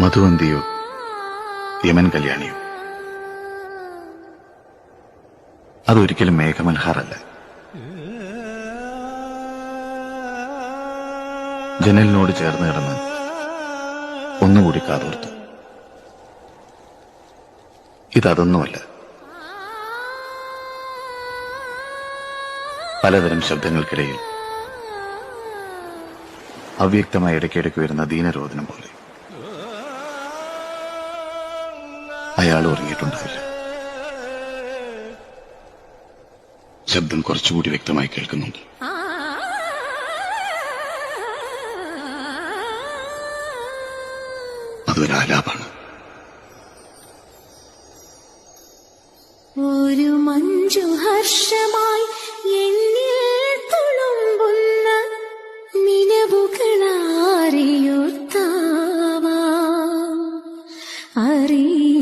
മധുവന്തിയോ Yemen കല്യാണിയോ. അതൊരിക്കലും മേഘമൽഹാറല്ല. ജനലിനോട് ചേർന്ന് കിടന്ന് ഒന്നുകൂടി കാതോർത്തു. ഇതതൊന്നുമല്ല. പലതരം ശബ്ദങ്ങൾക്കിടയിൽ അവ്യക്തമായി ഇടയ്ക്കിടയ്ക്ക് വരുന്ന ദീനരോധനം പോലെ. അയാൾ ഉറങ്ങിയിട്ടുണ്ടാവില്ല. ശബ്ദം കുറച്ചുകൂടി വ്യക്തമായി കേൾക്കുന്നുണ്ട്. അതൊരു ആലാപാണ് ഒരു മഞ്ജു ഹർഷമായി എന്നിൽ തുളുമ്പുന്ന നിലവുകളാരിയുത്താവാം അറിയ